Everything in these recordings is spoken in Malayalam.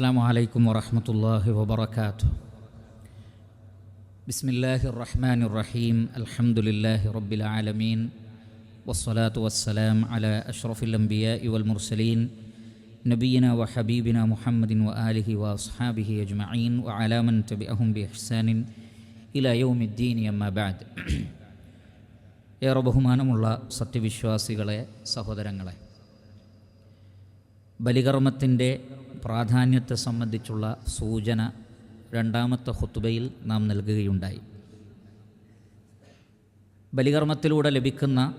السلام عليكم ورحمة الله وبركاته بسم الله الرحمن الرحيم الحمد لله رب العالمين والصلاة والسلام على أشرف الأنبياء والمرسلين نبينا وحبيبنا محمد وآله وأصحابه أجمعين وعلى من تبعهم بإحسان إلى يوم الدين أما بعد ഏറെ ബഹുമാനമുള്ള സത്യവിശ്വാസികളെ സഹോദരങ്ങളെ ബലികർമ്മത്തിൻ്റെ പ്രാധാന്യത്തെ സംബന്ധിച്ചുള്ള സൂചന രണ്ടാമത്തെ ഹുത്തുബയിൽ നാം നൽകുകയുണ്ടായി. ബലികർമ്മത്തിലൂടെ ലഭിക്കുന്ന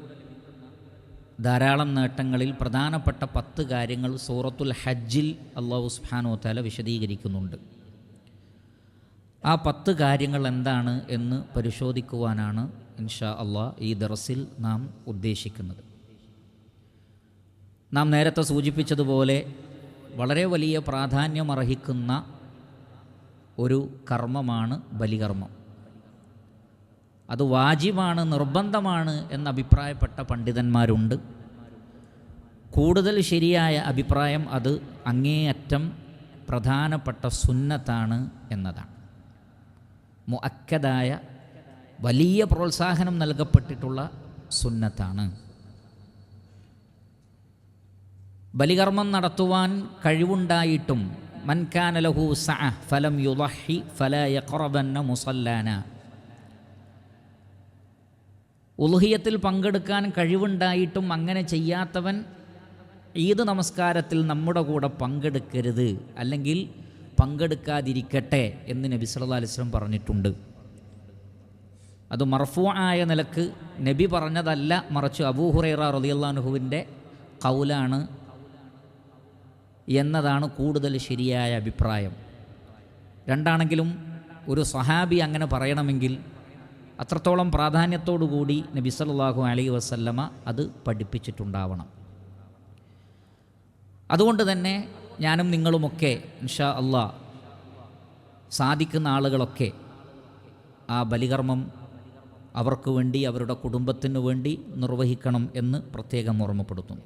ധാരാളം നേട്ടങ്ങളിൽ പ്രധാനപ്പെട്ട പത്ത് കാര്യങ്ങൾ സൂറത്തുൽ ഹജ്ജിൽ അള്ളാഹു സുബ്ഹാനഹു തആല വിശദീകരിക്കുന്നുണ്ട്. ആ പത്ത് കാര്യങ്ങൾ എന്താണ് എന്ന് പരിശോധിക്കുവാനാണ് ഇൻഷാ അള്ളാഹ് ഈ ദറസിൽ നാം ഉദ്ദേശിക്കുന്നത്. നാം നേരത്തെ സൂചിപ്പിച്ചതുപോലെ വളരെ വലിയ പ്രാധാന്യമർഹിക്കുന്ന ഒരു കർമ്മമാണ് ബലികർമ്മം. അത് വാജിബാണ് നിർബന്ധമാണ് എന്നഭിപ്രായപ്പെട്ട പണ്ഡിതന്മാരുണ്ട്. കൂടുതൽ ശരിയായ അഭിപ്രായം അത് അങ്ങേയറ്റം പ്രധാനപ്പെട്ട സുന്നത്താണ് എന്നതാണ്. മുഅക്കദായ വലിയ പ്രോത്സാഹനം നൽകപ്പെട്ടിട്ടുള്ള സുന്നത്താണ്. ബലികർമ്മം നടത്തുവാൻ കഴിവുണ്ടായിട്ടും മൻകാനലഹു സഅ ഫലം യുലഹി ഫല യഖറബന്ന മുസല്ലാന. ഉൽഹിയത്തിൽ പങ്കെടുക്കാൻ കഴിവുണ്ടായിട്ടും അങ്ങനെ ചെയ്യാത്തവൻ ഈദ് നമസ്കാരത്തിൽ നമ്മുടെ കൂടെ പങ്കെടുക്കരുത് അല്ലെങ്കിൽ പങ്കെടുക്കാതിരിക്കട്ടെ എന്ന് നബി സല്ലല്ലാഹു അലൈഹി വസല്ലം പറഞ്ഞിട്ടുണ്ട്. അത് മർഫു ആയ നിലയ്ക്ക് നബി പറഞ്ഞതല്ല മറിച്ച് അബൂഹുറൈറ റളിയല്ലാഹുവിന്റെ കൗലാണ് എന്നതാണ് കൂടുതൽ ശരിയായ അഭിപ്രായം. രണ്ടാണെങ്കിലും ഒരു സഹാബി അങ്ങനെ പറയണമെങ്കിൽ അത്രത്തോളം പ്രാധാന്യത്തോടുകൂടി നബി സല്ലല്ലാഹു അലൈഹി വസല്ലമ അത് പഠിപ്പിച്ചിട്ടുണ്ടാവണം. അതുകൊണ്ട് തന്നെ ഞാനും നിങ്ങളുമൊക്കെ ഇൻഷാ അള്ളാ സാധിക്കുന്ന ആളുകളൊക്കെ ആ ബലികർമ്മം അവർക്ക് വേണ്ടി അവരുടെ കുടുംബത്തിനു വേണ്ടി നിർവഹിക്കണം എന്ന് പ്രത്യേകം ഓർമ്മപ്പെടുത്തുന്നു.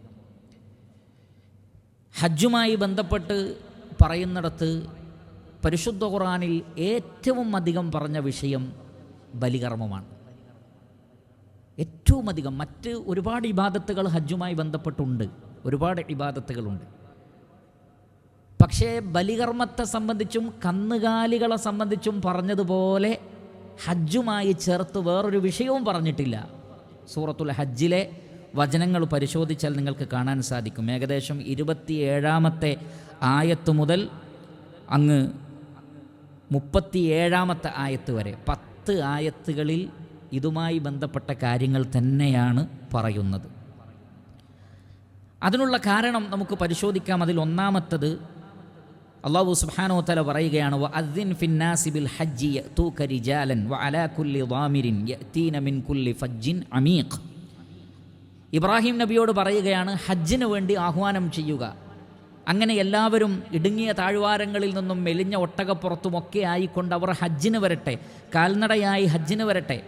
ഹജ്ജുമായി ബന്ധപ്പെട്ട് പറയുന്നിടത്ത് പരിശുദ്ധ ഖുറാനിൽ ഏറ്റവും അധികം പറഞ്ഞ വിഷയം ബലികർമ്മമാണ്. ഏറ്റവും അധികം മറ്റ് ഒരുപാട് ഇബാദത്തുകൾ ഹജ്ജുമായി ബന്ധപ്പെട്ടുണ്ട്. ഒരുപാട് ഇബാദത്തുകളുണ്ട്. പക്ഷേ ബലികർമ്മത്തെ സംബന്ധിച്ചും കന്നുകാലികളെ സംബന്ധിച്ചും പറഞ്ഞതുപോലെ ഹജ്ജുമായി ചേർത്ത് വേറൊരു വിഷയവും പറഞ്ഞിട്ടില്ല. സൂറത്തുൽ ഹജ്ജിലെ വചനങ്ങൾ പരിശോധിച്ചാൽ നിങ്ങൾക്ക് കാണാൻ സാധിക്കും. ഏകദേശം ഇരുപത്തിയേഴാമത്തെ ആയത്ത് മുതൽ അങ്ങ് മുപ്പത്തിയേഴാമത്തെ ആയത്ത് വരെ. പത്ത് ആയത്തുകളിൽ ഇതുമായി ബന്ധപ്പെട്ട കാര്യങ്ങൾ തന്നെയാണ് പറയുന്നത്. അതിനുള്ള കാരണം നമുക്ക് പരിശോധിക്കാം. അതിൽ ഒന്നാമത്തത് അള്ളാഹു സുബാനോ തല പറയുകയാണ് അദ്ദിൻ ഫിന്നാസി ബിൽ ഹജ്ജി യഅതൂക വ അലാ കുല്ലി ഫജ്ജിൻ അമീഖ്. ഇബ്രാഹിം നബിയോട് പറയുകയാണ് ഹജ്ജിന് വേണ്ടി ആഹ്വാനം ചെയ്യുക. അങ്ങനെ എല്ലാവരും ഇടുങ്ങിയ താഴ്വാരങ്ങളിൽ നിന്നും മെലിഞ്ഞ ഒട്ടകപ്പുറത്തുമൊക്കെ ആയിക്കൊണ്ട് അവർ ഹജ്ജിന് വരട്ടെ കാൽനടയായി ഹജ്ജിന് വരട്ടെ.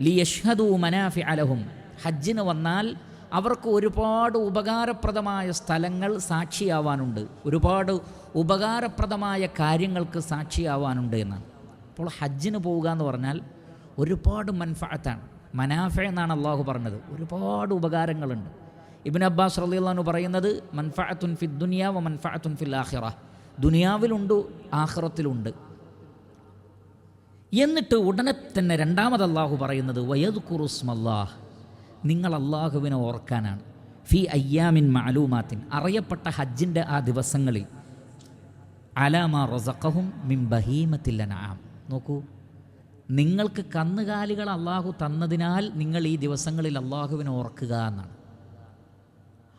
ലി യഷ്ഹദു മനാഫി അലഹും ഹജ്ജിന് വന്നാൽ അവർക്ക് ഒരുപാട് ഉപകാരപ്രദമായ സ്ഥലങ്ങൾ സാക്ഷിയാവാനുണ്ട്. ഒരുപാട് ഉപകാരപ്രദമായ കാര്യങ്ങൾക്ക് സാക്ഷിയാവാനുണ്ട് എന്നാണ്. അപ്പോൾ ഹജ്ജിന് പോവുക എന്ന് പറഞ്ഞാൽ ഒരുപാട് മൻഫഅത്താണ്. മനാഫ എന്നാണ് അള്ളാഹു പറഞ്ഞത്. ഒരുപാട് ഉപകാരങ്ങളുണ്ട്. ഇബിൻ അബ്ബാസ് റളിയല്ലാഹു പറയുന്നത് മൻഫഅത്തുൻ ഫി ദുനിയാവ് മൻഫഅത്തുൻ ഫിൽ ആഹിറ ദുനിയാവിലുണ്ട് ആഹ്റത്തിലുണ്ട് എന്നിട്ട് ഉടനെ തന്നെ രണ്ടാമത് അള്ളാഹു പറയുന്നത് വയദ് കുറുസ്മല്ലാഹ് നിങ്ങൾ അള്ളാഹുവിനെ ഓർക്കാനാണ്. ഫി അയ്യാമിൻ മാലൂമാത്തിൻ അറിയപ്പെട്ട ഹജ്ജിന്റെ ആ ദിവസങ്ങളിൽ അലാമ റസഖഹും മിൻ ബഹീമത്തില്ലനാം നോക്കൂ. നിങ്ങൾക്ക് കന്നുകാലികൾ അള്ളാഹു തന്നതിനാൽ നിങ്ങൾ ഈ ദിവസങ്ങളിൽ അള്ളാഹുവിനെ ഓർക്കുക എന്നാണ്.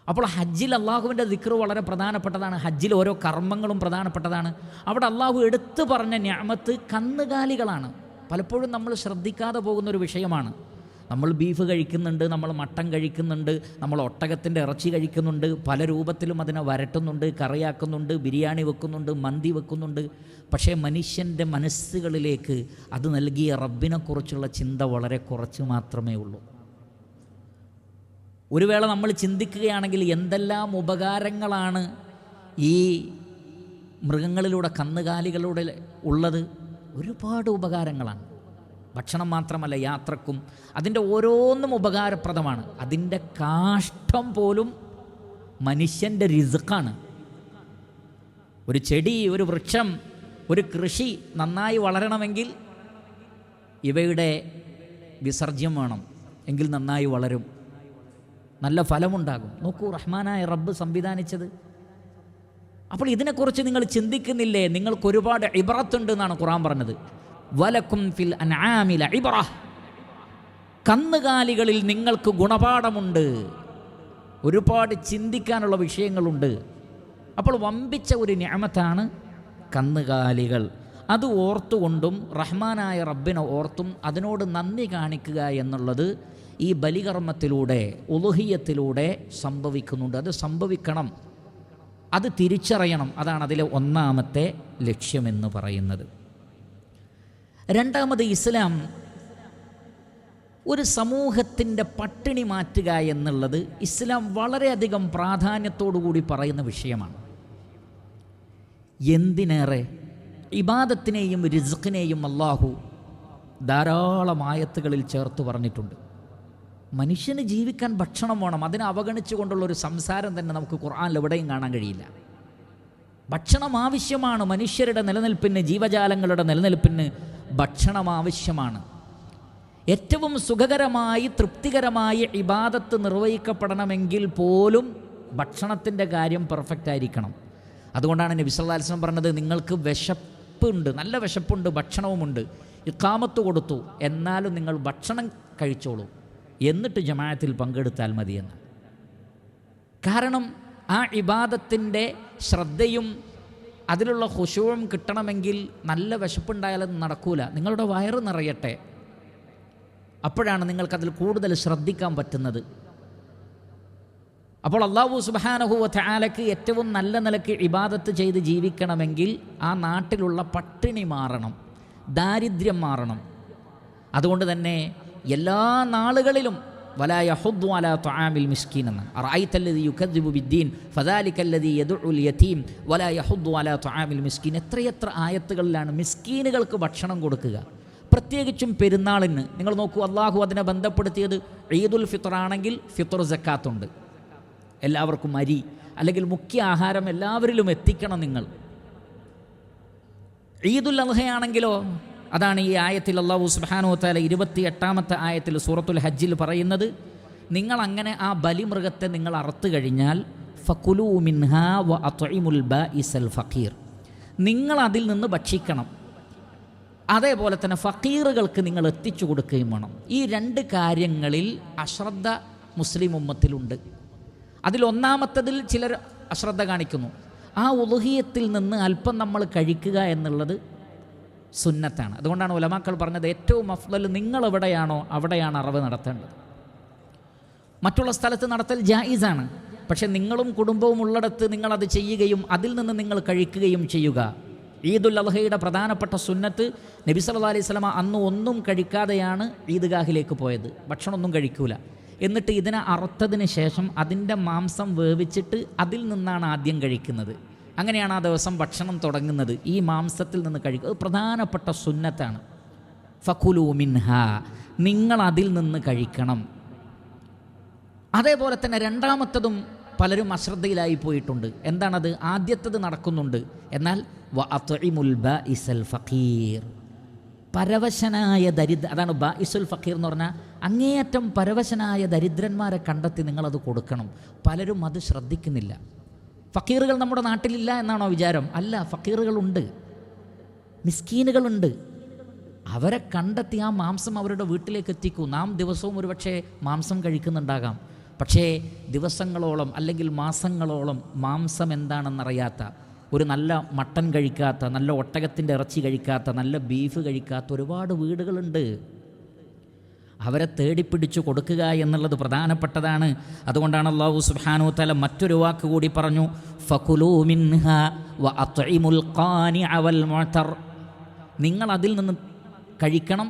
അപ്പോൾ ഹജ്ജിൽ അള്ളാഹുവിന്റെ ദിക്റ് വളരെ പ്രധാനപ്പെട്ടതാണ്. ഹജ്ജിൽ ഓരോ കർമ്മങ്ങളും പ്രധാനപ്പെട്ടതാണ്. അവിടെ അള്ളാഹു എടുത്തു പറഞ്ഞ ഞാമത്ത് കന്നുകാലികളാണ്. പലപ്പോഴും നമ്മൾ ശ്രദ്ധിക്കാതെ പോകുന്ന ഒരു വിഷയമാണ്. നമ്മൾ ബീഫ് കഴിക്കുന്നുണ്ട് നമ്മൾ മട്ടൻ കഴിക്കുന്നുണ്ട് നമ്മൾ ഒട്ടകത്തിന്റെ ഇറച്ചി കഴിക്കുന്നുണ്ട് പല രൂപത്തിലും അതിനെ വരട്ടുന്നുണ്ട് കറിയാക്കുന്നുണ്ട് ബിരിയാണി വെക്കുന്നുണ്ട് മന്തി വെക്കുന്നുണ്ട്. പക്ഷേ മനുഷ്യന്റെ മനസ്സുകളിലേക്ക് അത് നൽകിയ റബ്ബിനെക്കുറിച്ചുള്ള ചിന്ത വളരെ കുറച്ച് മാത്രമേ ഉള്ളൂ. ഒരു വേള നമ്മൾ ചിന്തിക്കുകയാണെങ്കിൽ എന്തെല്ലാം ഉപകാരങ്ങളാണ് ഈ മൃഗങ്ങളിലൂടെ കന്നുകാലികളിലൂടെ ഉള്ളത്? ഒരുപാട് ഉപകാരങ്ങളാണ്. ഭക്ഷണം മാത്രമല്ല യാത്രക്കും അതിന്റെ ഓരോന്നും ഉപകാരപ്രദമാണ്. അതിന്റെ കാഷ്ടം പോലും മനുഷ്യന്റെ റിസുക്കാണ് ഒരു ചെടി ഒരു വൃക്ഷം ഒരു കൃഷി നന്നായി വളരണമെങ്കിൽ ഇവയുടെ വിസർജ്യം വേണം. എങ്കിൽ നന്നായി വളരും. നല്ല ഫലമുണ്ടാകും. നോക്കൂ റഹ്മാനായ റബ്ബ് സംവിധാനിച്ചത്. അപ്പോൾ ഇതിനെക്കുറിച്ച് നിങ്ങൾ ചിന്തിക്കുന്നില്ലേ? നിങ്ങൾക്കൊരുപാട് ഇബറത്തുണ്ട് എന്നാണ് ഖുറാൻ പറഞ്ഞത്. വലക്കും ഫിൽ അനാമില ഇബ്ര കന്നുകാലികളിൽ നിങ്ങൾക്ക് ഗുണപാഠമുണ്ട്. ഒരുപാട് ചിന്തിക്കാനുള്ള വിഷയങ്ങളുണ്ട്. അപ്പോൾ വമ്പിച്ച ഒരു ഞാമത്താണ് കന്നുകാലികൾ. അത് ഓർത്തുകൊണ്ടും റഹ്മാനായ റബ്ബിനെ ഓർത്തും അതിനോട് നന്ദി കാണിക്കുക എന്നുള്ളത് ഈ ബലികർമ്മത്തിലൂടെ ഉലുഹിയത്തിലൂടെ സംഭവിക്കുന്നുണ്ട്. അത് സംഭവിക്കണം. അത് തിരിച്ചറിയണം. അതാണ് അതിലെ ഒന്നാമത്തെ ലക്ഷ്യമെന്ന് പറയുന്നത്. രണ്ടാമത് ഇസ്ലാം. ഒരു സമൂഹത്തിന്റെ പട്ടിണി മാറ്റുക എന്നുള്ളത് ഇസ്ലാം വളരെയധികം കൂടി പറയുന്ന വിഷയമാണ്. എന്തിനേറെ? ഇബാദത്തിനെയും റിസ്ഖിനെയും അള്ളാഹു ധാരാളം ആയത്തുകളിൽ ചേർത്ത് പറഞ്ഞിട്ടുണ്ട്. മനുഷ്യന് ജീവിക്കാൻ ഭക്ഷണം വേണം അതിനെ അവഗണിച്ചുകൊണ്ടുള്ള ഒരു സംസാരം തന്നെ നമുക്ക് ഖുർആാനിൽ എവിടെയും കാണാൻ കഴിയില്ല. ഭക്ഷണം ആവശ്യമാണ് മനുഷ്യരുടെ നിലനിൽപ്പിന് ജീവജാലങ്ങളുടെ നിലനിൽപ്പിന് ഭക്ഷണം ആവശ്യമാണ്. ഏറ്റവും സുഖകരമായി തൃപ്തികരമായി ഇബാദത്ത് നിർവഹിക്കപ്പെടണമെങ്കിൽ പോലും ഭക്ഷണത്തിന്റെ കാര്യം പെർഫെക്റ്റ് ആയിരിക്കണം. അതുകൊണ്ടാണ് നബി അലൈഹി പറഞ്ഞത് നിങ്ങൾക്ക് വിശപ്പുണ്ട് നല്ല വിശപ്പുണ്ട് ഭക്ഷണവുമുണ്ട്. ഇക്കാമത്ത് കൊടുത്തു എന്നാലും നിങ്ങൾ ഭക്ഷണം കഴിച്ചോളൂ. എന്നിട്ട് ജമാഅത്തിൽ പങ്കെടുത്താൽ മതിയെന്ന്. കാരണം ആ ഇബാദത്തിന്റെ ശ്രദ്ധയും അതിലുള്ള ഹുശുവും കിട്ടണമെങ്കിൽ നല്ല വിശപ്പുണ്ടായാലൊന്നും നടക്കൂല. നിങ്ങളുടെ വയറ് നിറയട്ടെ. അപ്പോഴാണ് നിങ്ങൾക്കതിൽ കൂടുതൽ ശ്രദ്ധിക്കാൻ പറ്റുന്നത്. അപ്പോൾ അള്ളാഹു സുബാനഹുവ ത്യാലക്ക് ഏറ്റവും നല്ല നിലയ്ക്ക് ഇബാദത്ത് ചെയ്ത് ജീവിക്കണമെങ്കിൽ ആ നാട്ടിലുള്ള പട്ടിണി മാറണം ദാരിദ്ര്യം മാറണം. അതുകൊണ്ട് തന്നെ എല്ലാ നാളുകളിലും വലായ ഹുദ്വാല ത്വാമിൽ മിസ്കീൻ എന്ന്. അറായിത്തല്ലതി യുഖദ്ദിബു ബിദ്ദീൻ ഫദാലിക്കല്ലതി യദുൽ യതീം വലായ ഹുദ്വാല ത്വാമിൽ മിസ്കീൻ. എത്രയെത്ര ആയത്തുകളിലാണ് മിസ്കീനുകൾക്ക് ഭക്ഷണം കൊടുക്കുക? പ്രത്യേകിച്ചും പെരുന്നാളിന്. നിങ്ങൾ നോക്കൂ അള്ളാഹു അതിനെ ബന്ധപ്പെടുത്തിയത് ഈദുൽ ഫിത്തർ ആണെങ്കിൽ ഫിത്തർ ജക്കാത്തുണ്ട് എല്ലാവർക്കും അരി അല്ലെങ്കിൽ മുഖ്യ ആഹാരം എല്ലാവരിലും എത്തിക്കണം നിങ്ങൾ. ഈദുൽ അൽഹയാണെങ്കിലോ അതാണ് ഈ ആയത്തിൽ അള്ളാഹു സുബാനോ താല ഇരുപത്തി എട്ടാമത്തെ ആയത്തിൽ സൂറത്തുൽ ഹജ്ജിൽ പറയുന്നത്. നിങ്ങൾ അങ്ങനെ ആ ബലിമൃഗത്തെ നിങ്ങൾ അറുത്തു കഴിഞ്ഞാൽ ഫക്കുലു വ ഫഖീർ. നിങ്ങൾ അതിൽ നിന്ന് ഭക്ഷിക്കണം. അതേപോലെ തന്നെ ഫക്കീറുകൾക്ക് നിങ്ങൾ എത്തിച്ചു കൊടുക്കുകയും വേണം. ഈ രണ്ട് കാര്യങ്ങളിൽ അശ്രദ്ധ മുസ്ലിം ഉമ്മത്തിലുണ്ട്. അതിലൊന്നാമത്തതിൽ ചിലർ അശ്രദ്ധ കാണിക്കുന്നു. ആ ഉലുഹിയത്തിൽ നിന്ന് അല്പം നമ്മൾ കഴിക്കുക എന്നുള്ളത് സുന്നത്താണ്. അതുകൊണ്ടാണ് ഉലമാക്കൾ പറഞ്ഞത് ഏറ്റവും അഫ്ദൽ നിങ്ങൾ എവിടെയാണോ അവിടെയാണ് അറവ് നടത്തേണ്ടത്. മറ്റുള്ള സ്ഥലത്ത് നടത്തൽ ജായിസാണ്. പക്ഷേ നിങ്ങളും കുടുംബവും ഉള്ളിടത്ത് നിങ്ങളത് ചെയ്യുകയും അതിൽ നിന്ന് നിങ്ങൾ കഴിക്കുകയും ചെയ്യുക. ഈദുൽ അൽഹയുടെ പ്രധാനപ്പെട്ട സുന്നത്ത് നബി സല്ലല്ലാഹു അലൈഹി സ്വലമ അന്ന് ഒന്നും കഴിക്കാതെയാണ് ഈദ്ഗാഹിലേക്ക് പോയത്. ഭക്ഷണമൊന്നും കഴിക്കൂല. എന്നിട്ട് ഇതിനെ അറുത്തതിന് ശേഷം അതിന്റെ മാംസം വേവിച്ചിട്ട് അതിൽ നിന്നാണ് ആദ്യം കഴിക്കുന്നത്. അങ്ങനെയാണ് ആ ദിവസം ഭക്ഷണം തുടങ്ങുന്നത്. ഈ മാംസത്തിൽ നിന്ന് കഴിക്കുക. അത് പ്രധാനപ്പെട്ട സുന്നത്താണ്. ഫഖുലു മിൻഹ. നിങ്ങൾ അതിൽ നിന്ന് കഴിക്കണം. അതേപോലെ തന്നെ രണ്ടാമത്തതും പലരും അശ്രദ്ധയിലായി പോയിട്ടുണ്ട്. എന്താണത്? ആദ്യത്തത് നടക്കുന്നുണ്ട്. എന്നാൽ ബഇസൽ ഫഖീർ. പരവശനായ ദരിദ്ര അതാണ് ബ ഇസുൽ ഫക്കീർ എന്ന് പറഞ്ഞാൽ അങ്ങേയറ്റം പരവശനായ ദരിദ്രന്മാരെ കണ്ടെത്തി നിങ്ങളത് കൊടുക്കണം. പലരും അത് ശ്രദ്ധിക്കുന്നില്ല. ഫക്കീറുകൾ നമ്മുടെ നാട്ടിലില്ല എന്നാണോ വിചാരം? അല്ല ഫക്കീറുകളുണ്ട്. മിസ്കീനുകളുണ്ട്. അവരെ കണ്ടെത്തി ആ മാംസം അവരുടെ വീട്ടിലേക്ക് എത്തിക്കൂ. നാം ദിവസവും ഒരുപക്ഷെ മാംസം കഴിക്കുന്നുണ്ടാകാം. പക്ഷേ ദിവസങ്ങളോളം അല്ലെങ്കിൽ മാസങ്ങളോളം മാംസം എന്താണെന്നറിയാത്ത ഒരു നല്ല മട്ടൻ കഴിക്കാത്ത നല്ല ഒട്ടകത്തിന്റെ ഇറച്ചി കഴിക്കാത്ത നല്ല ബീഫ് കഴിക്കാത്ത ഒരുപാട് വീടുകളുണ്ട്. അവരെ തേടിപ്പിടിച്ചു കൊടുക്കുക എന്നുള്ളത് പ്രധാനപ്പെട്ടതാണ്. അതുകൊണ്ടാണ് അള്ളാഹു സുബ്ഹാനഹു തല മറ്റൊരു വാക്ക് കൂടി പറഞ്ഞു ഫകുലൂ മിൻഹ വ അത്ഇമുൽ ഖാനിഅ വൽ മുഅ്തർ. നിങ്ങൾ അതിൽ നിന്ന് കഴിക്കണം.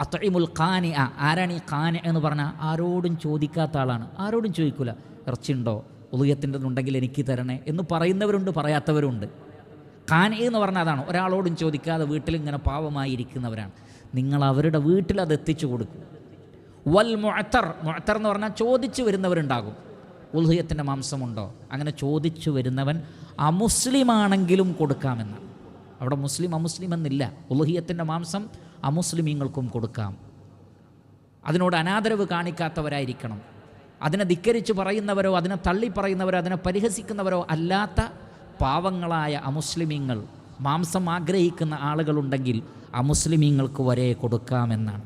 അത്ഇമുൽ ഖാനി ആരാണ് ഈ ഖാനി എന്ന് പറഞ്ഞാൽ ആരോടും ചോദിക്കാത്ത ആളാണ്. ആരോടും ചോദിക്കില്ല ഇറച്ചിയുണ്ടോ ഉദയത്തിന്റെ ഉണ്ടെങ്കിൽ എനിക്ക് തരണേ. എന്ന് പറയുന്നവരുണ്ട് പറയാത്തവരുണ്ട്. കാന എന്ന് പറഞ്ഞാൽ അതാണ്. ഒരാളോടും ചോദിക്കാതെ വീട്ടിൽ ഇങ്ങനെ പാവമായി ഇരിക്കുന്നവരാണ് നിങ്ങൾ അവരുടെ വീട്ടിൽ അത് എത്തിച്ചു കൊടുക്കും. വൽ മുഅത്തർ മുഅത്തർ എന്ന് പറഞ്ഞാൽ ചോദിച്ചു വരുന്നവരുണ്ടാകും. ഉൽഹിയത്തിന്റെ മാംസമുണ്ടോ? അങ്ങനെ ചോദിച്ചു വരുന്നവൻ അമുസ്ലിമാണെങ്കിലും കൊടുക്കാമെന്ന്. അവിടെ മുസ്ലിം അമുസ്ലിം എന്നില്ല. ഉൽഹിയത്തിന്റെ മാംസം അമുസ്ലിമീങ്ങൾക്കും കൊടുക്കാം. അതിനോട് അനാദരവ് കാണിക്കാത്തവരായിരിക്കണം. അതിനെ ധിക്കരിച്ച് പറയുന്നവരോ അതിനെ തള്ളി പറയുന്നവരോ അതിനെ പരിഹസിക്കുന്നവരോ അല്ലാത്ത പാവങ്ങളായ അമുസ്ലിമീങ്ങൾ മാംസം ആഗ്രഹിക്കുന്ന ആളുകളുണ്ടെങ്കിൽ അമുസ്ലിമീങ്ങൾക്ക് വരെ കൊടുക്കാമെന്നാണ്.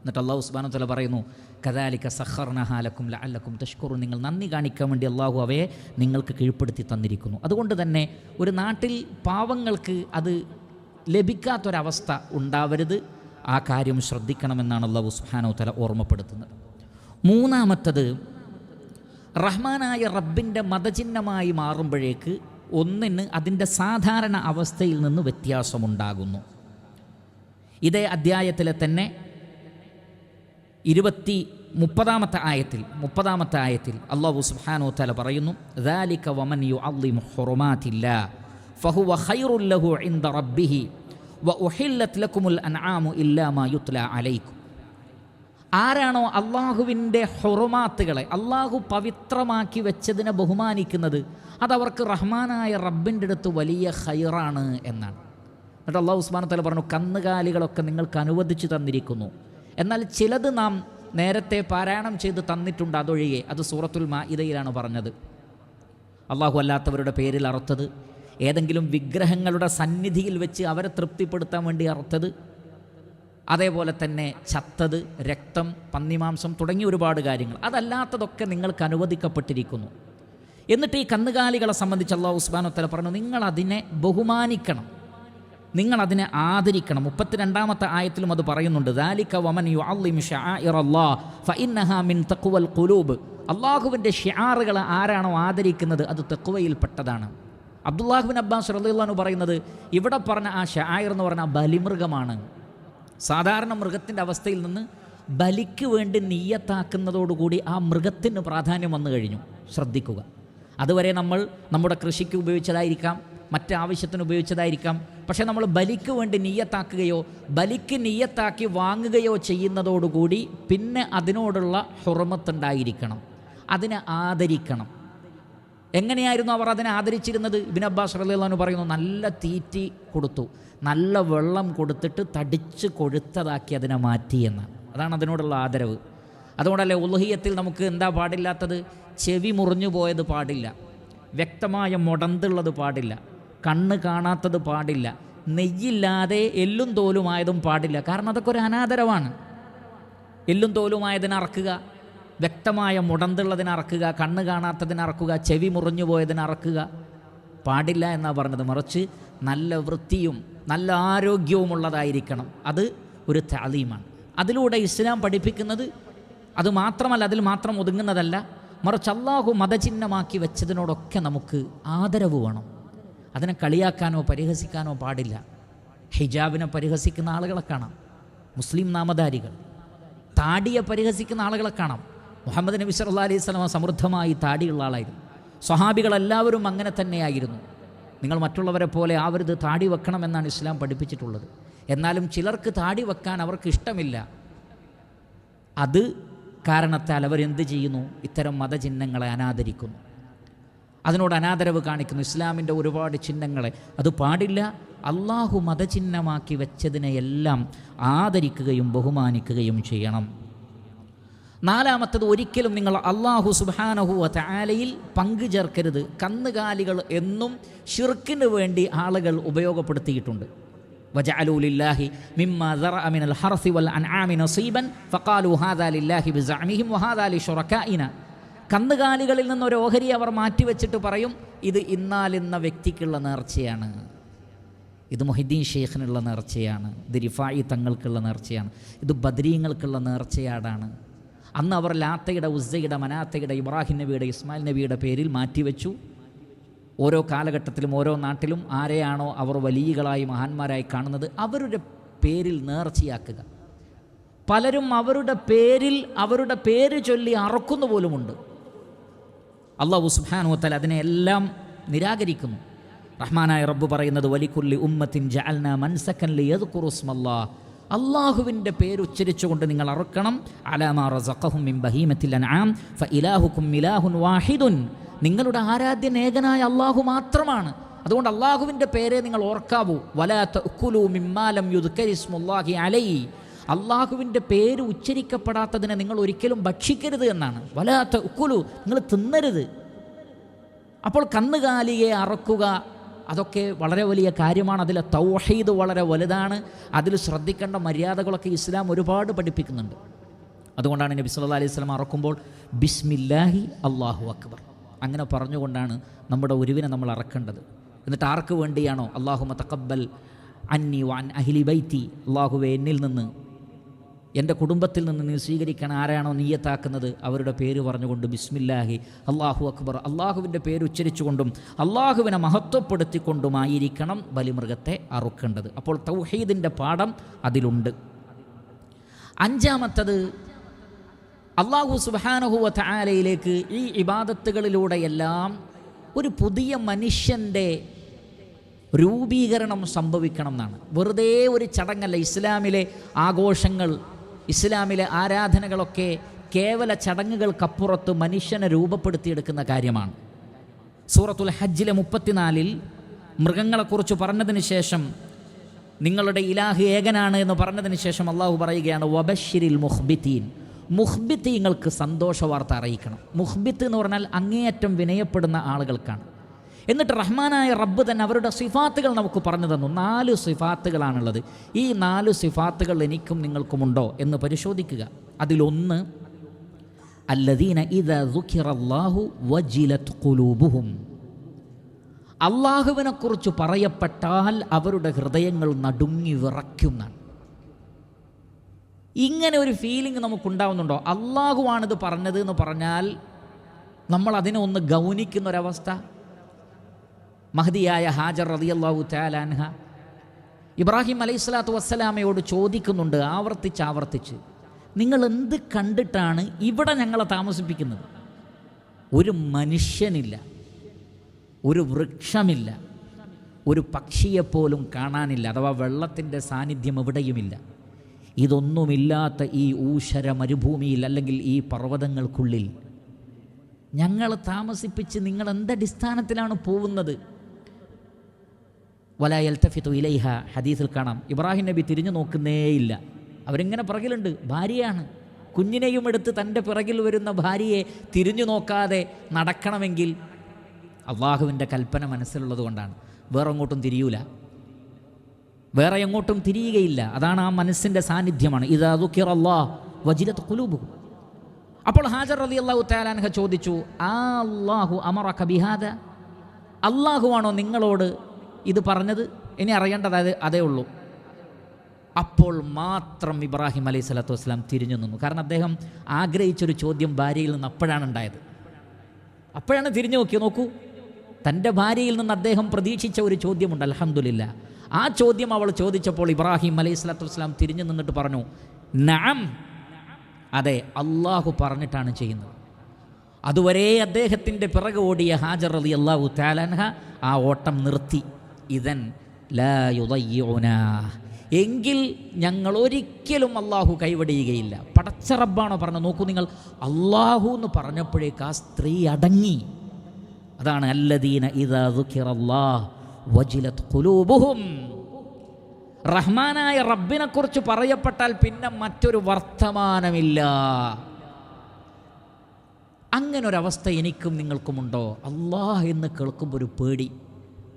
എന്നിട്ട് അള്ളാഹു ഉസ്ബാനു തല പറയുന്നു കദാലിക്ക സഹർണഹാലക്കും ലഅല്ലക്കും തഷ്കുറും നിങ്ങൾ നന്ദി കാണിക്കാൻ വേണ്ടി അള്ളാഹു അവയെ നിങ്ങൾക്ക് കീഴ്പ്പെടുത്തി തന്നിരിക്കുന്നു. അതുകൊണ്ട് തന്നെ ഒരു നാട്ടിൽ പാവങ്ങൾക്ക് അത് ലഭിക്കാത്തൊരവസ്ഥ ഉണ്ടാവരുത്. ആ കാര്യം ശ്രദ്ധിക്കണമെന്നാണ് അള്ളാഹു സുഹാനോ തല ഓർമ്മപ്പെടുത്തുന്നത്. മൂന്നാമത്തത് റഹ്മാനായ റബ്ബിന്റെ മതചിഹ്നമായി മാറുമ്പോഴേക്ക് ഒന്നിന് അതിന്റെ സാധാരണ അവസ്ഥയിൽ നിന്ന് വ്യത്യാസമുണ്ടാകുന്നു. ഇതേ അദ്ധ്യായത്തിലെ തന്നെ ഇരുപത്തി മുപ്പതാമത്തെ ആയത്തിൽ മുപ്പതാമത്തെ ആയത്തിൽ അള്ളാഹു സുബ്ഹാനഹു തആല പറയുന്നു ذَلِكَ وَمَنْ يُعَظِّمُ حُرُمَاتِ اللَّهِ فَهُوَ خَيْرٌ لَهُ عِندَ رَبِّهِ وَأُحِلَّتْ لَكُمُ الْأَنْعَامُ إِلَّا مَا يُتْلَى عَلَيْكُمْ ആരാണോ അള്ളാഹുവിൻ്റെ ഹൊറുമാത്തുകളെ അള്ളാഹു പവിത്രമാക്കി വെച്ചതിനെ ബഹുമാനിക്കുന്നത് അതവർക്ക് റഹ്മാനായ റബ്ബിൻ്റെ അടുത്ത് വലിയ ഹൈറാണ് എന്നാണ് എന്നിട്ട് അള്ളാഹു ഉസ്മാൻ തല പറഞ്ഞു കന്നുകാലികളൊക്കെ നിങ്ങൾക്ക് അനുവദിച്ചു തന്നിരിക്കുന്നു. എന്നാൽ ചിലത് നാം നേരത്തെ പാരായണം ചെയ്ത് തന്നിട്ടുണ്ട് അതൊഴികെ. അത് സൂറത്തുൽ മാ ഇതയിലാണ് പറഞ്ഞത്. അള്ളാഹു അല്ലാത്തവരുടെ പേരിൽ അറുത്തത് ഏതെങ്കിലും വിഗ്രഹങ്ങളുടെ സന്നിധിയിൽ വെച്ച് അവരെ തൃപ്തിപ്പെടുത്താൻ വേണ്ടി അറുത്തത് അതേപോലെ തന്നെ ചത്തത് രക്തം പന്നിമാംസം തുടങ്ങിയ ഒരുപാട് കാര്യങ്ങൾ. അതല്ലാത്തതൊക്കെ നിങ്ങൾക്ക് അനുവദിക്കപ്പെട്ടിരിക്കുന്നു. എന്നിട്ട് ഈ കന്നുകാലികളെ സംബന്ധിച്ച് അള്ളാഹു ഉസ്മാനോത്തല പറഞ്ഞു നിങ്ങൾ അതിനെ ബഹുമാനിക്കണം. നിങ്ങൾ അതിനെ ആദരിക്കണം. മുപ്പത്തിരണ്ടാമത്തെ ആയത്തിലും അത് പറയുന്നുണ്ട്. ദാലിക വമൻ മിൻ അള്ളാഹുവിന്റെ ഷിയാറുകളെ ആരാണോ ആദരിക്കുന്നത്? അത് തെക്കുവയിൽപ്പെട്ടതാണ് അബ്ദുല്ലാഹുബിൻ അബ്ബാസ് റളിയല്ലാഹു പറയുന്നത് ഇവിടെ പറഞ്ഞ ആ ഷായർ എന്ന് പറഞ്ഞ ബലിമൃഗമാണ്. സാധാരണ മൃഗത്തിന്റെ അവസ്ഥയിൽ നിന്ന് ബലിക്ക് വേണ്ടി നീയത്താക്കുന്നതോടുകൂടി ആ മൃഗത്തിന് പ്രാധാന്യം വന്നു കഴിഞ്ഞു. ശ്രദ്ധിക്കുക. അതുവരെ നമ്മൾ നമ്മുടെ കൃഷിക്ക് ഉപയോഗിച്ചതായിരിക്കാം. മറ്റ് ആവശ്യത്തിന് ഉപയോഗിച്ചതായിരിക്കാം. പക്ഷെ നമ്മൾ ബലിക്ക് വേണ്ടി നീയത്താക്കുകയോ ബലിക്ക് നീയത്താക്കി വാങ്ങുകയോ ചെയ്യുന്നതോടുകൂടി പിന്നെ അതിനോടുള്ള ഹുറമത്തുണ്ടായിരിക്കണം അതിനെ ആദരിക്കണം. എങ്ങനെയായിരുന്നു അവർ അതിനെ ആദരിച്ചിരുന്നത്? ഇബിൻ അബ്ബാസ് റലിള്ളാഹു പറയുന്നു നല്ല തീറ്റി കൊടുത്തു. നല്ല വെള്ളം കൊടുത്തിട്ട് തടിച്ച് കൊഴുത്തതാക്കി അതിനെ മാറ്റി എന്നാണ് അതാണ് അതിനോടുള്ള ആദരവ്. അതുകൊണ്ടല്ലേ ഉലഹിയത്തിൽ നമുക്ക് എന്താ പാടില്ലാത്തത്? ചെവി മുറിഞ്ഞു പോയത് പാടില്ല. വ്യക്തമായ മുടന്തുള്ളത് പാടില്ല. കണ്ണ് കാണാത്തത് പാടില്ല. നെയ്യില്ലാതെ എല്ലും തോലുമായതും പാടില്ല. കാരണം അതൊക്കെ ഒരു അനാദരവാണ്. എല്ലും തോലുമായതിനറക്കുക വ്യക്തമായ മുടന്തുള്ളതിനെ അറക്കുക കണ്ണ് കാണാത്തതിനെ അറക്കുക ചെവി മുറിഞ്ഞു പോയതിനെ അറക്കുക പാടില്ല എന്നാണ് പറഞ്ഞത്. മറിച്ച് നല്ല വൃത്തിയും നല്ല ആരോഗ്യവുമുള്ളതായിരിക്കണം. അത് ഒരു താലീമാണ്. അതിലൂടെ ഇസ്ലാം പഠിപ്പിക്കുന്നത് അത് മാത്രമല്ല അതിൽ മാത്രം ഒതുങ്ങുന്നതല്ല. മറിച്ച് അള്ളാഹു മതചിഹ്നമാക്കി വെച്ചതിനോടൊക്കെ നമുക്ക് ആദരവ് വേണം. അതിനെ കളിയാക്കാനോ പരിഹസിക്കാനോ പാടില്ല. ഹിജാബിനെ പരിഹസിക്കുന്ന ആളുകളെ കാണാം. മുസ്ലിം നാമധാരികൾ. താടിയെ പരിഹസിക്കുന്ന ആളുകളെ കാണാം. മുഹമ്മദ് നബി സല്ലാ അലൈഹി സ്വലമ സമൃദ്ധമായി താടിയുള്ള ആളായിരുന്നു. സ്വഹാബികളെല്ലാവരും അങ്ങനെ തന്നെയായിരുന്നു. നിങ്ങൾ മറ്റുള്ളവരെ പോലെ ആവരുത് താടി വെക്കണമെന്നാണ് ഇസ്ലാം പഠിപ്പിച്ചിട്ടുള്ളത്. എന്നാലും ചിലർക്ക് താടി വെക്കാൻ അവർക്ക് ഇഷ്ടമില്ല. അത് കാരണത്താൽ അവരെന്ത് ചെയ്യുന്നു? ഇത്തരം മതചിഹ്നങ്ങളെ അനാദരിക്കുന്നു. അതിനോട് അനാദരവ് കാണിക്കുന്നു ഇസ്ലാമിൻ്റെ ഒരുപാട് ചിഹ്നങ്ങളെ അത് പാടില്ല അള്ളാഹു മതചിഹ്നമാക്കി വെച്ചതിനെയെല്ലാം ആദരിക്കുകയും ബഹുമാനിക്കുകയും ചെയ്യണം നാലാമത്തത് ഒരിക്കലും നിങ്ങൾ അള്ളാഹു സുബാനഹുവ താലയിൽ പങ്കു ചേർക്കരുത് കന്നുകാലികൾ എന്നും ഷിർക്കിന് വേണ്ടി ആളുകൾ ഉപയോഗപ്പെടുത്തിയിട്ടുണ്ട് وجعلوا لله مما ذرأ من الحرث والأنعام نصيبا فقالوا هذا لله بزعمهم وهذا لشركائنا കന്നുകാലികളിൽ നിന്ന് ഒരു ഓഹരി അവർ മാറ്റിവെച്ചിട്ട് പറയും ഇത് ഇന്നാലിന്ന വ്യക്തിക്കുള്ള നേർച്ചയാണ്. ഇത് മൊഹിദ്ദീൻ ഷെയ്ഖിനുള്ള നേർച്ചയാണ്. ഇത് റിഫായി തങ്ങൾക്കുള്ള നേർച്ചയാണ്. ഇത് ബദ്രീങ്ങൾക്കുള്ള നേർച്ചയാടാണ്. അന്ന് അവർ ലാത്തയുടെ ഉസ്സയുടെ മനാത്തയുടെ ഇബ്രാഹിം നബിയുടെ ഇസ്മായിൽ നബിയുടെ പേരിൽ മാറ്റിവെച്ചു. ഓരോ കാലഘട്ടത്തിലും ഓരോ നാട്ടിലും ആരെയാണോ അവർ വലിയകളായി മഹാന്മാരായി കാണുന്നത് അവരുടെ പേരിൽ നേർച്ചയാക്കുക. പലരും അവരുടെ പേരിൽ അവരുടെ പേര് ചൊല്ലി അറക്കുന്നു പോലുമുണ്ട്. അള്ളാഹു അതിനെ എല്ലാം നിരാകരിക്കുന്നു റഹ്മാനായ റബ്ബ് പറയുന്നത് വലിക്കുല്ലി ഉമ്മത്തിൻ ജഅൽന ഏത് ലിയദ്കുറുസ്മല്ലാ അള്ളാഹുവിന്റെ പേര് ഉച്ചരിച്ചുകൊണ്ട് നിങ്ങൾ അറുക്കണം. അലാമാ റസഖഹും മിൻ ബഹീമത്തിൽ അൻആം. ഫഇലാഹുക്കും ഇലാഹുൻ വാഹിദുൻ. നിങ്ങളുടെ ആരാധ്യൻ ഏകനായ അള്ളാഹു മാത്രമാണ്. അതുകൊണ്ട് അള്ളാഹുവിന്റെ പേരെ നിങ്ങൾ ഓർക്കാവൂ. വലാത്ത ഉക്കുലു മിമ്മാലം യുദ്കരിസ്മുല്ലാഹി അലൈഹി അള്ളാഹുവിന്റെ പേര് ഉച്ചരിക്കപ്പെടാത്തതിനെ നിങ്ങൾ ഒരിക്കലും ഭക്ഷിക്കരുത് എന്നാണ്. വലാത്ത ഉക്കുലു നിങ്ങൾ തിന്നരുത്. അപ്പോൾ കന്നുകാലിയെ അറക്കുക അതൊക്കെ വളരെ വലിയ കാര്യമാണ്. അതിലെ തൗഹീദ് വളരെ വലുതാണ്. അതിൽ ശ്രദ്ധിക്കേണ്ട മര്യാദകളൊക്കെ ഇസ്ലാം ഒരുപാട് പഠിപ്പിക്കുന്നുണ്ട്. അതുകൊണ്ടാണ് നബി സല്ലാ അലൈഹി സ്വലം അറക്കുമ്പോൾ ബിസ്മില്ലാഹി അള്ളാഹു അക്ബർ. അങ്ങനെ പറഞ്ഞുകൊണ്ടാണ് നമ്മുടെ ഒരുവിനെ നമ്മൾ അറക്കേണ്ടത്. എന്നിട്ട് ആർക്ക് വേണ്ടിയാണോ? അള്ളാഹു തക്കബൽ അന്നി വാൻ അഹിലി ബൈത്തി. അള്ളാഹുവെ എന്നിൽ നിന്ന് എന്റെ കുടുംബത്തിൽ നിന്ന് നീ സ്വീകരിക്കാൻ ആരാണോ നീയത്താക്കുന്നത്? അവരുടെ പേര് പറഞ്ഞുകൊണ്ട് ബിസ്മില്ലാഹി അള്ളാഹു അക്ബർ. അള്ളാഹുവിന്റെ പേര് ഉച്ചരിച്ചുകൊണ്ടും അള്ളാഹുവിനെ മഹത്വപ്പെടുത്തിക്കൊണ്ടുമായിരിക്കണം ബലിമൃഗത്തെ അറുക്കേണ്ടത്. അപ്പോൾ തൗഹീദിന്റെ പാഠം അതിലുണ്ട്. അഞ്ചാമത്തത് അള്ളാഹു സുബാനഹുവ താലയിലേക്ക് ഈ ഇബാദത്തുകളിലൂടെയെല്ലാം ഒരു പുതിയ മനുഷ്യന്റെ രൂപീകരണം സംഭവിക്കണം എന്നാണ് വെറുതെ ഒരു ചടങ്ങല്ല ഇസ്ലാമിലെ ആഘോഷങ്ങൾ ഇസ്ലാമിലെ ആരാധനകളൊക്കെ കേവല ചടങ്ങുകൾക്കപ്പുറത്ത് മനുഷ്യനെ രൂപപ്പെടുത്തിയെടുക്കുന്ന കാര്യമാണ്. സൂറത്തുൽ ഹജ്ജിലെ മുപ്പത്തിനാലിൽ മൃഗങ്ങളെക്കുറിച്ച് പറഞ്ഞതിന് ശേഷം നിങ്ങളുടെ ഇലാഹ് ഏകനാണ് എന്ന് പറഞ്ഞതിന് ശേഷം അള്ളാഹു പറയുകയാണ് വബഷിരിൽ മുഹ്ബിത്തീൻ. മുഹ്ബിത്തീങ്ങൾക്ക് സന്തോഷ വാർത്ത അറിയിക്കണം. മുഹ്ബിത്ത് എന്ന് പറഞ്ഞാൽ അങ്ങേയറ്റം വിനയപ്പെടുന്ന ആളുകൾക്കാണ്. എന്നിട്ട് റഹ്മാനായ റബ്ബ് തന്നെ അവരുടെ സിഫാത്തുകൾ നമുക്ക് പറഞ്ഞു തന്നു. നാല് സിഫാത്തുകളാണുള്ളത്. ഈ നാല് സിഫാത്തുകൾ എനിക്കും നിങ്ങൾക്കുമുണ്ടോ എന്ന് പരിശോധിക്കുക. അതിലൊന്ന് അല്ലദീന ഇദ ദുഃഖിറല്ലാഹു വജിലത് കുലൂബുഹും അള്ളാഹുവിനെക്കുറിച്ച് പറയപ്പെട്ടാൽ അവരുടെ ഹൃദയങ്ങൾ നടുങ്ങി വിറയ്ക്കുന്നാണ് ഇങ്ങനെ ഒരു ഫീലിംഗ് നമുക്കുണ്ടാവുന്നുണ്ടോ? അള്ളാഹുവാണിത് പറഞ്ഞത് എന്ന് പറഞ്ഞാൽ നമ്മൾ അതിനെ ഒന്ന് ഗൗനിക്കുന്ന ഒരവസ്ഥ മഹദിയായ ഹാജർ റതിയല്ലാഹു താലാൻഹ ഇബ്രാഹിം അലൈഹി സ്വലാത്തു വസ്സലാമയോട് ചോദിക്കുന്നുണ്ട് ആവർത്തിച്ച് ആവർത്തിച്ച് നിങ്ങൾ എന്ത് കണ്ടിട്ടാണ് ഇവിടെ ഞങ്ങളെ താമസിപ്പിക്കുന്നത്? ഒരു മനുഷ്യനില്ല ഒരു വൃക്ഷമില്ല ഒരു പക്ഷിയെപ്പോലും കാണാനില്ല അഥവാ വെള്ളത്തിന്റെ സാന്നിധ്യം എവിടെയുമില്ല. ഇതൊന്നുമില്ലാത്ത ഈ ഊശര മരുഭൂമിയിൽ അല്ലെങ്കിൽ ഈ പർവതങ്ങൾക്കുള്ളിൽ ഞങ്ങൾ താമസിപ്പിച്ച് നിങ്ങൾ എന്തടിസ്ഥാനത്തിലാണ് പോകുന്നത് വലായൽത്തഫിത്തു ഇലൈഹ. ഹദീസിൽ കാണാം. ഇബ്രാഹിം നബി തിരിഞ്ഞു നോക്കുന്നേയില്ല. അവരിങ്ങനെ പിറകിലുണ്ട്. ഭാര്യയാണ്. കുഞ്ഞിനെയും എടുത്ത് തന്റെ പിറകിൽ വരുന്ന ഭാര്യയെ തിരിഞ്ഞു നോക്കാതെ നടക്കണമെങ്കിൽ അള്ളാഹുവിന്റെ കൽപ്പന മനസ്സിലുള്ളത് കൊണ്ടാണ്. വേറെ എങ്ങോട്ടും തിരിയൂല. വേറെ എങ്ങോട്ടും തിരിയുകയില്ല. അതാണ് ആ മനസ്സിന്റെ സാന്നിധ്യമാണ്. ഇത് അതുക്കിർ അള്ളാഹ് വജിലത്ത് കുലൂബു അപ്പോൾ ഹാജർ അലി അള്ളാഹു താലാൻഹ ചോദിച്ചു ആ അള്ളാഹു അമറ കബിഹാദ അള്ളാഹുവാണോ നിങ്ങളോട് ഇത് പറഞ്ഞത് ഇനി അറിയേണ്ടത് അത് അതേ ഉള്ളൂ. അപ്പോൾ മാത്രം ഇബ്രാഹിം അലൈഹി സ്വലാത്തു വസ്സലാം തിരിഞ്ഞു നിന്നു. കാരണം അദ്ദേഹം ആഗ്രഹിച്ചൊരു ചോദ്യം ഭാര്യയിൽ നിന്ന് അപ്പോഴാണ് ഉണ്ടായത്. അപ്പോഴാണ് തിരിഞ്ഞു നോക്കി നോക്കൂ. തന്റെ ഭാര്യയിൽ നിന്ന് അദ്ദേഹം പ്രതീക്ഷിച്ച ഒരു ചോദ്യമുണ്ട് അലഹമുല്ല ആ ചോദ്യം അവൾ ചോദിച്ചപ്പോൾ ഇബ്രാഹിം അലൈഹി സ്വലാത്തു വസ്സലാം തിരിഞ്ഞു നിന്നിട്ട് പറഞ്ഞു നാം. അതെ അള്ളാഹു പറഞ്ഞിട്ടാണ് ചെയ്യുന്നത്. അതുവരെ അദ്ദേഹത്തിന്റെ പിറകെ ഓടിയ ഹാജർ അലി അള്ളാഹു താലൻഹ ആ ഓട്ടം നിർത്തി. ഇതൻ ലായുദയ്യോന എങ്കിൽ ഞങ്ങൾ ഒരിക്കലും അള്ളാഹു കൈവടിയുകയില്ല പടച്ച റബ്ബാണോ പറഞ്ഞത്? നോക്കൂ നിങ്ങൾ. അള്ളാഹു എന്ന് പറഞ്ഞപ്പോഴേക്ക് ആ സ്ത്രീ അടങ്ങി. അതാണ് അല്ലദീന വജിലത് ഖുലൂബുഹും. റഹ്മാനായ റബ്ബിനെക്കുറിച്ച് പറയപ്പെട്ടാൽ പിന്നെ മറ്റൊരു വർത്തമാനമില്ല. അങ്ങനൊരവസ്ഥ എനിക്കും നിങ്ങൾക്കുമുണ്ടോ? അള്ളാഹ് എന്ന് കേൾക്കുമ്പോൾ ഒരു പേടി.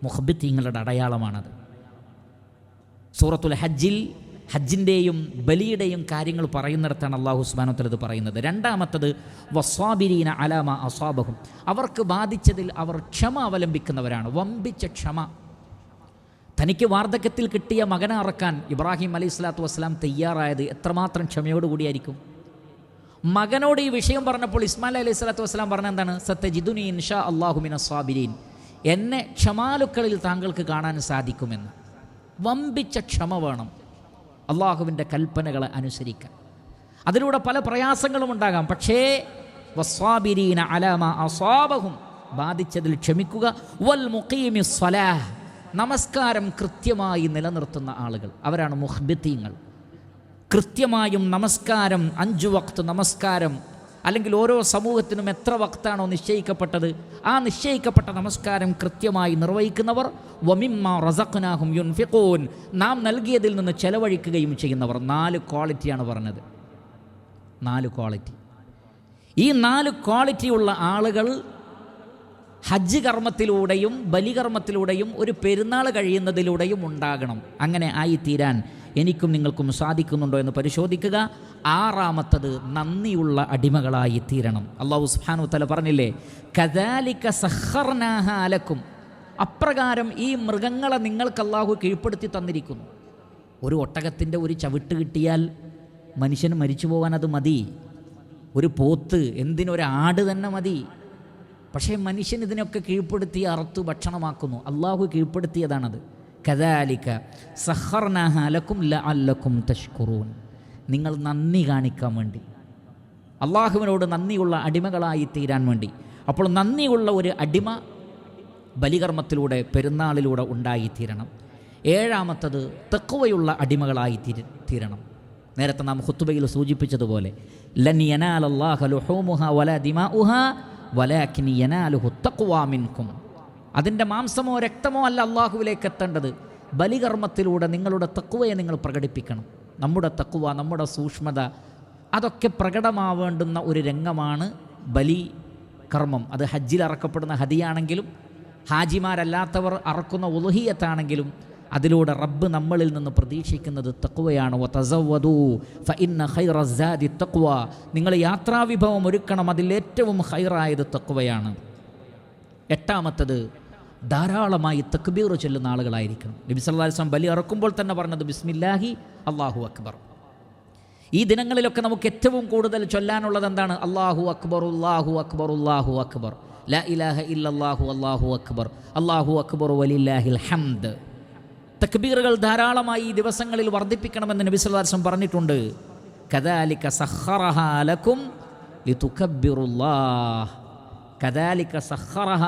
മുഹബിത്തീങ്ങളുടെ അടയാളമാണത്. സൂറത്തുൽ ഹജ്ജിൽ ഹജ്ജിന്റെയും ബലിയുടെയും കാര്യങ്ങൾ പറയുന്നിടത്താണ് അള്ളാഹു ഉസ്മാനോത്തൽ ഇത് പറയുന്നത്. രണ്ടാമത്തത് വസ്വാബിരീന അലാമ അസ്വാബഹും അവർക്ക് ബാധിച്ചതിൽ അവർ ക്ഷമ അവലംബിക്കുന്നവരാണ്. വമ്പിച്ച ക്ഷമ. തനിക്ക് വാർദ്ധക്യത്തിൽ കിട്ടിയ മകനെ അറക്കാൻ ഇബ്രാഹിം അലൈഹി സ്വലാത്തു വസ്സലാം തയ്യാറായത് എത്രമാത്രം ക്ഷമയോടുകൂടിയായിരിക്കും മകനോട് ഈ വിഷയം പറഞ്ഞപ്പോൾ ഇസ്മായിൽ അലൈഹി സ്വലാത്തു വസ്സലാം പറഞ്ഞ എന്താണ്? സത്യജിദുനി ഇൻഷാ അള്ളാഹുമിൻ സ്വാബിരീൻ എന്നെ ക്ഷമാലുക്കളിൽ താങ്കൾക്ക് കാണാൻ സാധിക്കുമെന്ന്. വമ്പിച്ച ക്ഷമ വേണം. അള്ളാഹുവിന്റെ കൽപ്പനകളെ അനുസരിക്കാൻ. അതിലൂടെ പല പ്രയാസങ്ങളും ഉണ്ടാകാം. പക്ഷേ വസ്വാബിരീന അലാമ അസ്വാബഹും ബാധിച്ചതിൽ ക്ഷമിക്കുക. വൽ മുഖീമി സ്വലാഹ്. നമസ്കാരം കൃത്യമായി നിലനിർത്തുന്ന ആളുകൾ. അവരാണ് മുഹ്ബിത്തീങ്ങൾ. കൃത്യമായും നമസ്കാരം അഞ്ചു വക്ത് നമസ്കാരം അല്ലെങ്കിൽ ഓരോ സമൂഹത്തിനും എത്ര വക്താണോ നിശ്ചയിക്കപ്പെട്ടത് ആ നിശ്ചയിക്കപ്പെട്ട നമസ്കാരം കൃത്യമായി നിർവഹിക്കുന്നവർ വമിമ്മ റസഖ്നാഹും യുൻഫിഖൂൻ. നാം നൽകിയതിൽ നിന്ന് ചെലവഴിക്കുകയും ചെയ്യുന്നവർ. നാല് ക്വാളിറ്റിയാണ് പറഞ്ഞത്. നാല് ക്വാളിറ്റി. ഈ നാല് ക്വാളിറ്റിയുള്ള ആളുകൾ ഹജ്ജ് കർമ്മത്തിലൂടെയും ബലികർമ്മത്തിലൂടെയും ഒരു പെരുന്നാൾ കഴിയുന്നതിലൂടെയും ഉണ്ടാകണം. അങ്ങനെ ആയിത്തീരാൻ എനിക്കും നിങ്ങൾക്കും സാധിക്കുന്നുണ്ടോ എന്ന് പരിശോധിക്കുക. ആറാമത്തത് നന്ദിയുള്ള അടിമകളായി തീരണം. അള്ളാഹു സുഹാനു തല പറഞ്ഞില്ലേ കദാലിക സഹർനാഹാലക്കും അപ്രകാരം ഈ മൃഗങ്ങളെ നിങ്ങൾക്ക് അള്ളാഹു കീഴ്പ്പെടുത്തി തന്നിരിക്കുന്നു. ഒരു ഒട്ടകത്തിന്റെ ഒരു ചവിട്ട് കിട്ടിയാൽ മനുഷ്യന് മരിച്ചു പോകാൻ അത് മതി. ഒരു പോത്ത് എന്തിനൊരാട് തന്നെ മതി. പക്ഷേ മനുഷ്യൻ ഇതിനൊക്കെ കീഴ്പ്പെടുത്തി അറുത്തു ഭക്ഷണമാക്കുന്നു. അള്ളാഹു കീഴ്പ്പെടുത്തിയതാണത്. കദാലിക്ക സഹർനാഹാലക്കും ല അല്ലക്കും തഷ്കുറൂൻ. നിങ്ങൾ നന്ദി കാണിക്കാൻ വേണ്ടി. അള്ളാഹുവിനോട് നന്ദിയുള്ള അടിമകളായി തീരാൻ വേണ്ടി. അപ്പോൾ നന്ദിയുള്ള ഒരു അടിമ ബലികർമ്മത്തിലൂടെ പെരുന്നാളിലൂടെ ഉണ്ടായിത്തീരണം ഏഴാമത്തത് തെക്കുവയുള്ള അടിമകളായി തീര തീരണം. നേരത്തെ നാം ഹുത്തുബയിൽ സൂചിപ്പിച്ചതുപോലെ ലൻ വല ദിമാഉഹ വലാഖിനി യനാലുഹു തഖ്വാ മിൻകും. അതിന്റെ മാംസമോ രക്തമോ അല്ല അള്ളാഹുവിലേക്ക് എത്തേണ്ടത്. ബലികർമ്മത്തിലൂടെ നിങ്ങളുടെ തക്കുവയെ നിങ്ങൾ പ്രകടിപ്പിക്കണം. നമ്മുടെ തക്കുവ നമ്മുടെ സൂക്ഷ്മത അതൊക്കെ പ്രകടമാവേണ്ടുന്ന ഒരു രംഗമാണ് ബലി കർമ്മം അത് ഹജ്ജിൽ അറക്കപ്പെടുന്ന ഹതിയാണെങ്കിലും ഹാജിമാരല്ലാത്തവർ അറക്കുന്ന ഉലഹിയത്താണെങ്കിലും അതിലൂടെ റബ്ബ് നമ്മളിൽ നിന്ന് പ്രതീക്ഷിക്കുന്നത് തക്കുവയാണ് തക്വ. നിങ്ങൾ യാത്രാവിഭവം ഒരുക്കണം അതിൽ ഏറ്റവും ഹൈറായത് തക്കുവയാണ് എട്ടാമത്തത് ധാരാളമായി തക്ബീർ ചൊല്ലുന്ന ആളുകളായിരിക്കണം. നബി വസല്ലം ബലി ഇറക്കുമ്പോൾ തന്നെ പറഞ്ഞത് ബിസ്മില്ലാഹി അള്ളാഹു അക്ബർ. ഈ ദിനങ്ങളിലൊക്കെ നമുക്ക് ഏറ്റവും കൂടുതൽ ചൊല്ലാനുള്ളത് എന്താണ്? അള്ളാഹു അക്ബർ ഉള്ളാഹു അക്ബർ ഉള്ളാഹു അക്ബർ. ല ഇലാഹ ഇല്ലല്ലാഹു അള്ളാഹു അക്ബർ. അള്ളാഹു അക്ബർ വലില്ലാഹിൽ ഹംദ്. തക്ബീറുകൾ ധാരാളമായി ഈ ദിവസങ്ങളിൽ വർദ്ധിപ്പിക്കണമെന്ന് നബി വസല്ലം പറഞ്ഞിട്ടുണ്ട്. കദാലിക സഹറഹാലക്കും ലിതുക്കബിറുല്ലാഹ് കദാലിക സഖറഹ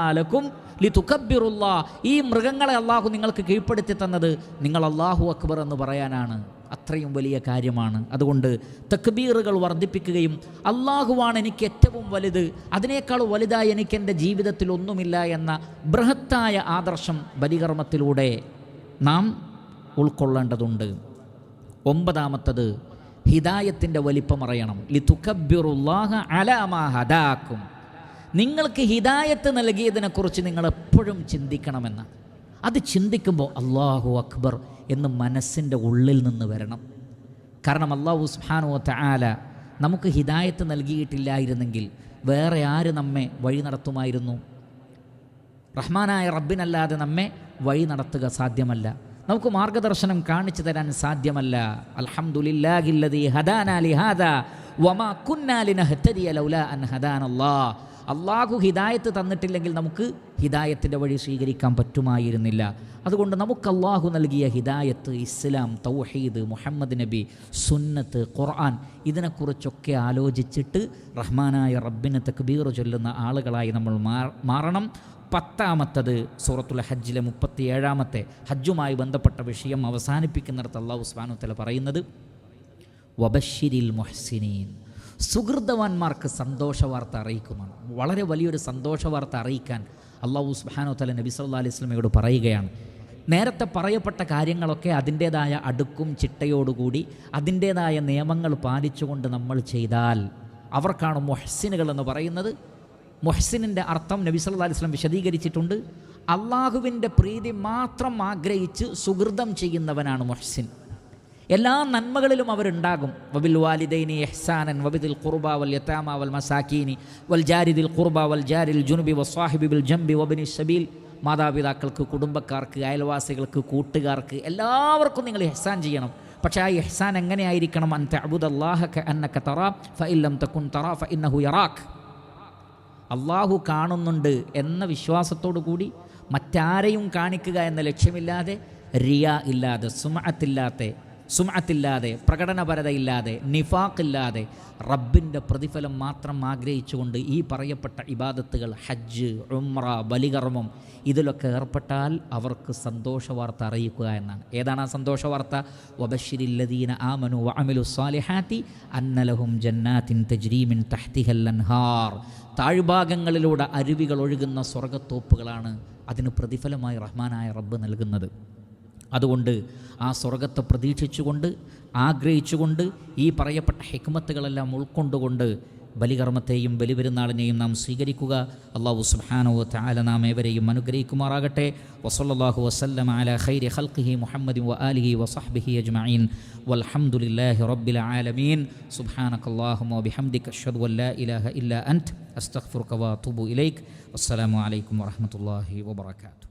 ലക്കും തുക്കബിറുള്ള ഈ മൃഗങ്ങളെ അള്ളാഹു നിങ്ങൾക്ക് കീഴ്പ്പെടുത്തി തന്നത് നിങ്ങൾ അള്ളാഹു അക്ബർ എന്ന് പറയാനാണ്. അത്രയും വലിയ കാര്യമാണ്. അതുകൊണ്ട് തക്ബീറുകൾ വർദ്ധിപ്പിക്കുകയും അള്ളാഹുവാണ് എനിക്ക് ഏറ്റവും വലുത് അതിനേക്കാൾ വലുതായി എനിക്ക് എന്റെ ജീവിതത്തിൽ ഒന്നുമില്ല എന്ന ബൃഹത്തായ ആദർശം ബലികർമ്മത്തിലൂടെ നാം ഉൾക്കൊള്ളേണ്ടതുണ്ട്. ഒമ്പതാമത്തത് ഹിദായത്തിന്റെ വലിപ്പം അറിയണം. ലിതുക്കബ്ബിറുല്ലാഹ അലാമാ ഹദാക്കും. നിങ്ങൾക്ക് ഹിദായത്ത് നൽകിയതിനെക്കുറിച്ച് നിങ്ങൾ എപ്പോഴും ചിന്തിക്കണമെന്ന്. അത് ചിന്തിക്കുമ്പോൾ അള്ളാഹു അക്ബർ എന്ന് മനസ്സിന്റെ ഉള്ളിൽ നിന്ന് വരണം. കാരണം അള്ളാഹു സുബ്ഹാനഹു തആല നമുക്ക് ഹിദായത്ത് നൽകിയിട്ടില്ലായിരുന്നെങ്കിൽ വേറെ ആര് നമ്മെ വഴി നടത്തുമായിരുന്നു? റഹ്മാനായ റബ്ബിനല്ലാതെ നമ്മെ വഴി നടത്തുക സാധ്യമല്ല. നമുക്ക് മാർഗദർശനം കാണിച്ചു തരാൻ സാധ്യമല്ല. അൽഹംദുലില്ലാഹില്ലദീ ഹദാനാ ലിഹാദാ വമാ കുന്നാ ലിനഹ്തദിയ ലൗലാ അൻ ഹദാനല്ലാഹ് അള്ളാഹു ഹിദായത്ത് തന്നിട്ടില്ലെങ്കിൽ നമുക്ക് ഹിദായത്തിന്റെ വഴി സ്വീകരിക്കാൻ പറ്റുമായിരുന്നില്ല. അതുകൊണ്ട് നമുക്ക് അള്ളാഹു നൽകിയ ഹിദായത്ത് ഇസ്ലാം തൗഹീദ് മുഹമ്മദ് നബി സുന്നത്ത് ഖുർആൻ ഇതിനെക്കുറിച്ചൊക്കെ ആലോചിച്ചിട്ട് റഹ്മാനായ റബ്ബിനെ തക്ബീർ ചൊല്ലുന്ന ആളുകളായി നമ്മൾ മാറണം. പത്താമത്തത് സൂറത്തുൽ ഹജ്ജിലെ മുപ്പത്തി ഏഴാമത്തെ ഹജ്ജുമായി ബന്ധപ്പെട്ട വിഷയം അവസാനിപ്പിക്കുന്നിടത്ത് അള്ളാഹു ഉസ്മാനു തല പറയുന്നത് വബഷിരിൽ മുഹ്സിനീൻ. സുഹൃതവാന്മാർക്ക് സന്തോഷ വാർത്ത അറിയിക്കുമാണ് വളരെ വലിയൊരു സന്തോഷ വാർത്ത അറിയിക്കാൻ അള്ളാഹു സുബാനോ തല നബി സല്ലാ അലൈഹി സ്വലമയോട് പറയുകയാണ്. നേരത്തെ പറയപ്പെട്ട കാര്യങ്ങളൊക്കെ അതിന്റേതായ അടുക്കും ചിട്ടയോടുകൂടി അതിന്റേതായ നിയമങ്ങൾ പാലിച്ചുകൊണ്ട് നമ്മൾ ചെയ്താൽ അവർക്കാണ് മുഹ്സിനുകൾ എന്ന് പറയുന്നത്. മുഹ്സിനിന്റെ അർത്ഥം നബി സല്ലാ അലൈഹി സ്വലം വിശദീകരിച്ചിട്ടുണ്ട്. അള്ളാഹുവിന്റെ പ്രീതി മാത്രം ആഗ്രഹിച്ച് സുഹൃതം ചെയ്യുന്നവനാണ് മുഹ്സിൻ എല്ലാ നന്മകളിലും അവരുണ്ടാകും. വബിൽ വാലിദൈനി എഹ്സാനൻ വബിദിൽ ഖുർബ വൽ യത്താമ വൽ മസാക്കീനി വൽ ജാരിദിൽ ഖുർബ വൽ ജാരിൽ ജുനുബി വസ്വാഹിബി ബിൽ ജംബി വബിനി സബീൽ. മാതാപിതാക്കൾക്ക് കുടുംബക്കാർക്ക് അയൽവാസികൾക്ക് കൂട്ടുകാർക്ക് എല്ലാവർക്കും നിങ്ങൾ എഹ്സാൻ ചെയ്യണം. പക്ഷേ ആ എഹ്സാൻ എങ്ങനെയായിരിക്കണം? അൻ തഅബുദല്ലാഹ കഅന്നക തറാ ഫഇല്ലം തകുൻ തറാ ഫഇന്നഹു യറാഖ് അള്ളാഹു കാണുന്നുണ്ട് എന്ന വിശ്വാസത്തോടു കൂടി മറ്റാരെയും കാണിക്കുക എന്ന ലക്ഷ്യമില്ലാതെ റിയ ഇല്ലാതെ സുമഅത്തില്ലാത്ത സുമത്തില്ലാതെ പ്രകടനപരതയില്ലാതെ നിഫാഖില്ലാതെ റബ്ബിന്റെ പ്രതിഫലം മാത്രം ആഗ്രഹിച്ചുകൊണ്ട് ഈ പറയപ്പെട്ട ഇബാദത്തുകൾ ഹജ്ജ് ഉമ്ര ബലികർമ്മം ഇതിലൊക്കെ ഏർപ്പെട്ടാൽ അവർക്ക് സന്തോഷ വാർത്ത അറിയിക്കുക എന്നാണ്. ഏതാണ് ആ സന്തോഷ വാർത്ത വബഷിരില്ലദീന ആമനു വഅമിലു സ്വാലിഹാത്തി അന്നലഹും ജന്നാത്തിൻ തജ്രീമിൻ തഹ്തിഹൽ അൻഹാർ. താഴ്ഭാഗങ്ങളിലൂടെ അരുവികൾ ഒഴുകുന്ന സ്വർഗത്തോപ്പുകളാണ് അതിന് പ്രതിഫലമായി റഹ്മാനായ റബ്ബ് നൽകുന്നത്. അതുകൊണ്ട് ആ സ്വർഗത്തെ പ്രതീക്ഷിച്ചുകൊണ്ട് ആഗ്രഹിച്ചുകൊണ്ട് ഈ പറയപ്പെട്ട ഹിക്മത്തുകളെല്ലാം ഉൾക്കൊണ്ടുകൊണ്ട് ബലികർമ്മത്തെയും ബലിപെരുന്നാളിനെയും നാം സ്വീകരിക്കുക. അള്ളാഹു സുബ്ഹാനഹു താല നാം ഏവരെയും അനുഗ്രഹിക്കുമാറാകട്ടെ. വസല്ലല്ലാഹു വസല്ലം അല ഖൈരി ഖൽഖിഹി മുഹമ്മദ് വ വസഹ്ബിഹി അജ്മീൻ വൽഹംദുലില്ലാഹി റബ്ബിൽ ആലമീൻ. സുബാനക്കല്ലാഹുമോ വബിഹംദിക അഷ്ഹദു ഇലാഹ ഇല്ല അസ്തഗ്ഫിറുക വസ്സലാമു അലൈക്കും വറഹ്മത്തുള്ളാഹി വബറകാതുഹു